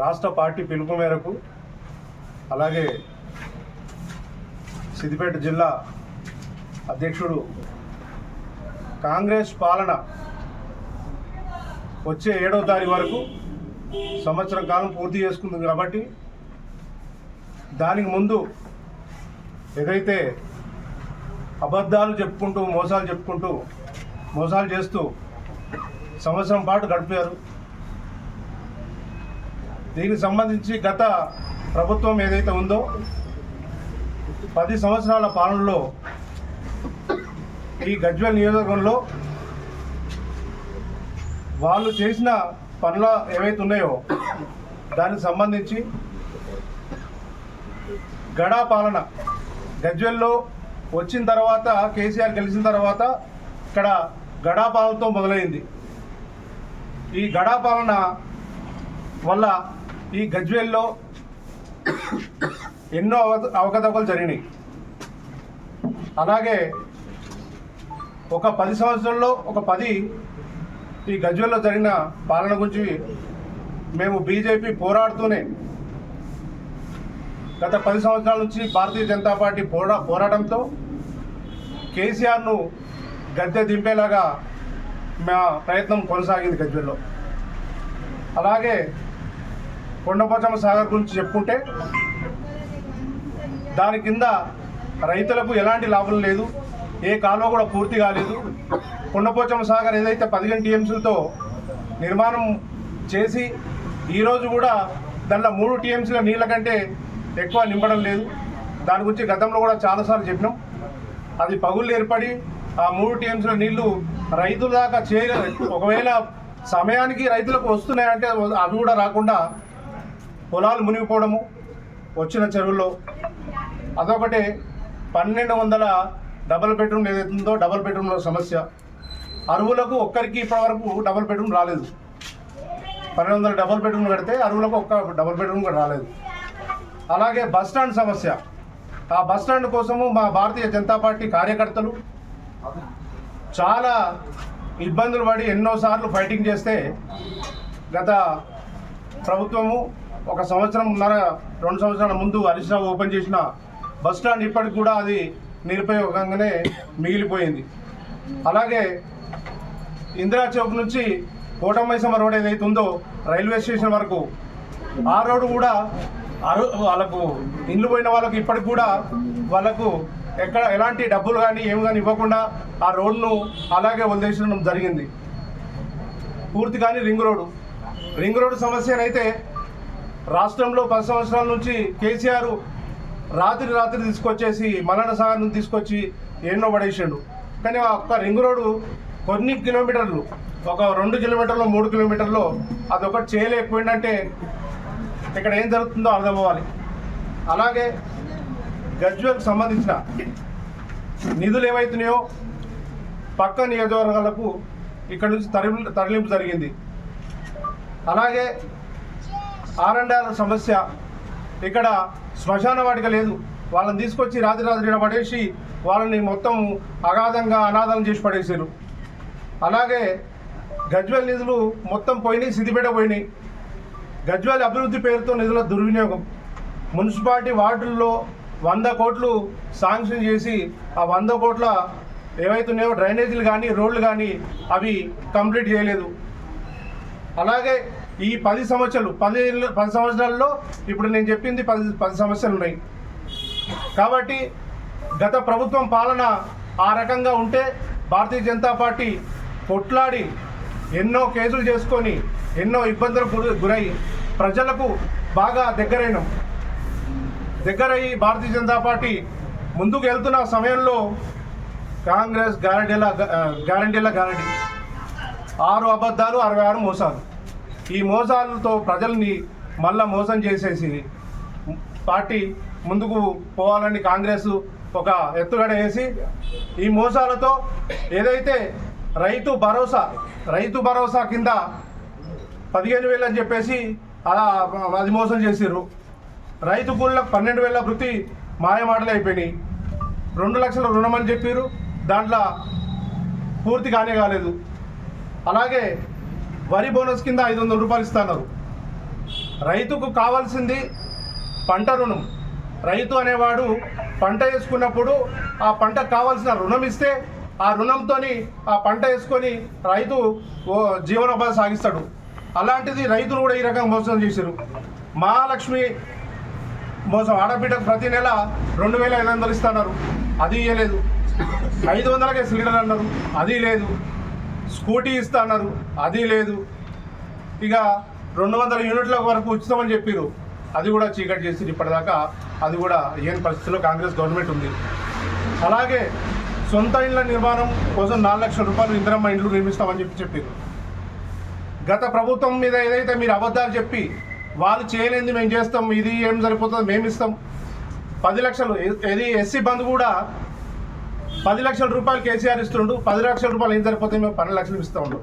రాష్ట్ర పార్టీ పిలుపు మేరకు అలాగే సిద్దిపేట జిల్లా అధ్యక్షుడు కాంగ్రెస్ పాలన వచ్చే ఏడో తారీఖు వరకు సంవత్సరం కాలం పూర్తి చేసుకుంది కాబట్టి దానికి ముందు ఏదైతే అబద్ధాలు చెప్పుకుంటూ మోసాలు చెప్పుకుంటూ మోసాలు చేస్తూ సంవత్సరం పాటు గడిపారు. దీనికి సంబంధించి గత ప్రభుత్వం ఏదైతే ఉందో పది సంవత్సరాల పాలనలో ఈ గజ్వెల్ నియోజకవర్గంలో వాళ్ళు చేసిన పనుల ఏవైతే ఉన్నాయో దానికి సంబంధించి గడా పాలన గజ్వెల్లో వచ్చిన తర్వాత కేసీఆర్ గెలిచిన తర్వాత ఇక్కడ గడా పాలనతో మొదలైంది. ఈ గడా పాలన వల్ల ఈ గజ్వేల్లో ఎన్నో అవత అవకతవకలు జరిగినాయి. అలాగే ఒక పది సంవత్సరాల్లో ఒక పది ఈ గజ్వేల్లో జరిగిన పాలన గురించి మేము బీజేపీ పోరాడుతూనే గత పది సంవత్సరాల నుంచి భారతీయ జనతా పార్టీ పోరా పోరాటంతో కేసీఆర్ను గద్దె దింపేలాగా మా ప్రయత్నం కొనసాగింది గజ్వెల్లో. అలాగే కొండపోచమ్మ సాగర్ గురించి చెప్పుకుంటే దాని కింద రైతులకు ఎలాంటి లాభం లేదు ఏ కాలువ కూడా పూర్తి కాలేదు. కొండపోచమ్మ సాగర్ ఏదైతే పదిహేను టీఎంసీలతో నిర్మాణం చేసి ఈరోజు కూడా దాంట్లో మూడు టీఎంసీల నీళ్ళ కంటే ఎక్కువ నింపడం లేదు. దాని గురించి గతంలో కూడా చాలాసార్లు చెప్పినాం. అది పగుళ్ళు ఏర్పడి ఆ మూడు టీఎంసీల నీళ్ళు రైతుల దాకా చేయ ఒకవేళ సమయానికి రైతులకు వస్తున్నాయంటే అవి కూడా రాకుండా పొలాలు మునిగిపోవడము వచ్చిన చెరువుల్లో. అదొకటి పన్నెండు వందల డబల్ బెడ్రూమ్ ఏదైతుందో డబల్ బెడ్రూమ్లో సమస్య. అరువులకు ఒక్కరికి ఇప్పటివరకు డబల్ బెడ్రూమ్ రాలేదు. పన్నెండు వందల డబల్ బెడ్రూమ్ కడితే అరువులకు ఒక్క డబల్ బెడ్రూమ్ కూడా రాలేదు. అలాగే బస్ స్టాండ్ సమస్య. ఆ బస్ స్టాండ్ కోసము మా భారతీయ జనతా పార్టీ కార్యకర్తలు చాలా ఇబ్బందులు పడి ఎన్నోసార్లు ఫైటింగ్ చేస్తే గత ప్రభుత్వము ఒక సంవత్సరంన్నర రెండు సంవత్సరాల ముందు హరీష్ రావు ఓపెన్ చేసిన బస్ స్టాండ్ ఇప్పటికి కూడా అది నిరుపయోగంగానే మిగిలిపోయింది. అలాగే ఇందిరా చౌక్ నుంచి కోటమైసమ్మ రోడ్ ఏదైతే ఉందో రైల్వే స్టేషన్ వరకు ఆ రోడ్డు కూడా వాళ్ళకు ఇండ్లు పోయిన వాళ్ళకు ఇప్పటికి కూడా వాళ్ళకు ఎక్కడ ఎలాంటి డబ్బులు కానీ ఏమి కానీ ఇవ్వకుండా ఆ రోడ్ను అలాగే వదిలేసడం జరిగింది. పూర్తి కానీ రింగ్ రోడ్డు. రింగ్ రోడ్డు సమస్యనైతే రాష్ట్రంలో పది సంవత్సరాల నుంచి కేసీఆర్ రాత్రి రాత్రి తీసుకొచ్చేసి మలన సాగర్ తీసుకొచ్చి ఎన్నో పడేసాడు. కానీ ఆ ఒక్క రింగ్ రోడ్డు కొన్ని కిలోమీటర్లు ఒక రెండు కిలోమీటర్లు మూడు కిలోమీటర్లు అదొకటి చేయలేకపోయిందంటే ఇక్కడ ఏం జరుగుతుందో అర్థం అవ్వాలి అలాగే గజ్వేల్కి సంబంధించిన నిధులు ఏవైతున్నాయో పక్క నియోజకవర్గాలకు ఇక్కడ నుంచి తరలి తరలింపు జరిగింది. అలాగే ఆర్ సమస్య ఇక్కడ శ్మశాన వాటిక లేదు. వాళ్ళని తీసుకొచ్చి రాత్రి రాత్రి పడేసి వాళ్ళని మొత్తం అగాధంగా అనాథం చేసి పడేసారు అలాగే గజ్వేల్ నిధులు మొత్తం పోయినాయి సిద్దిపేట పోయినాయి. గజ్వేల్ అభివృద్ధి పేరుతో నిధుల దుర్వినియోగం. మున్సిపాలిటీ వార్డుల్లో వంద కోట్లు శాంక్షన్ చేసి ఆ వంద కోట్ల ఏవైతున్నాయో డ్రైనేజీలు కానీ రోడ్లు కానీ అవి కంప్లీట్ చేయలేదు. అలాగే ఈ పది సంవత్సరాలు పది పది సంవత్సరాల్లో ఇప్పుడు నేను చెప్పింది పది పది సమస్యలు ఉన్నాయి. కాబట్టి గత ప్రభుత్వం పాలన ఆ రకంగా ఉంటే భారతీయ జనతా పార్టీ కొట్లాడి ఎన్నో కేసులు చేసుకొని ఎన్నో ఇబ్బందులకు గురి- గురై ప్రజలకు బాగా దగ్గరైనాం. దగ్గరయ్యి భారతీయ జనతా పార్టీ ముందుకు వెళ్తున్న సమయంలో కాంగ్రెస్ గ్యారంటీల గ్యారంటీల గ్యారంటీ. ఆరు అబద్ధాలు అరవై ఆరు మోసాలు. ఈ మోసాలతో ప్రజల్ని మళ్ళా మోసం చేసేసి పార్టీ ముందుకు పోవాలని కాంగ్రెస్ ఒక ఎత్తుగడ వేసి ఈ మోసాలతో ఏదైతే రైతు భరోసా రైతు భరోసా కింద పదిహేను వేలు అని చెప్పేసి అలా అది మోసం చేసిర్రు. రైతు కూలీలకు పన్నెండు వేల వృత్తి మాయమాటలు అయిపోయినాయి. రెండు లక్షల రుణం అని చెప్పారు దాంట్లో పూర్తి కానే కాలేదు. అలాగే వరి బోనస్ కింద ఐదు వందల రూపాయలు ఇస్తున్నారు. రైతుకు కావాల్సింది పంట రుణం. రైతు అనేవాడు పంట వేసుకున్నప్పుడు ఆ పంటకు కావాల్సిన రుణం ఇస్తే ఆ రుణంతో ఆ పంట వేసుకొని రైతు ఓ జీవనోపాధి సాగిస్తాడు. అలాంటిది రైతులు కూడా ఈ రకంగా మోసం చేశారు. మహాలక్ష్మి మోసం ఆడబిడ్డకు ప్రతి నెల రెండు వేల ఐదు వందలు ఇస్తున్నారు. అది ఇవ్వలేదు ఐదు వందలకే సిలిండర్ అన్నారు. అది లేదు. స్కూటీ ఇస్తా అన్నారు. అది లేదు. ఇక రెండు వందల యూనిట్ల వరకు ఉచితమని చెప్పారు. అది కూడా చీకటి చేసి ఇప్పటిదాకా. అది కూడా ఏం పరిస్థితిలో కాంగ్రెస్ గవర్నమెంట్ ఉంది. అలాగే సొంత ఇండ్ల నిర్మాణం కోసం నాలుగు లక్షల రూపాయలు ఇందిరమ్మ ఇండ్లు నిర్మిస్తామని చెప్పి చెప్పారు. గత ప్రభుత్వం మీద ఏదైతే మీరు అబద్ధాలు చెప్పి వాళ్ళు చేయలేంది మేము చేస్తాం ఇది ఏం సరిపోతుంది మేము ఇస్తాం. పది లక్షలు. ఇది ఎస్సీ బంద్ కూడా పది లక్షల రూపాయలు కేసీఆర్ ఇస్తుండు పది లక్షల రూపాయలు ఏం సరిపోతాయి మేము పన్నెండు లక్షలు ఇస్తూ ఉండు.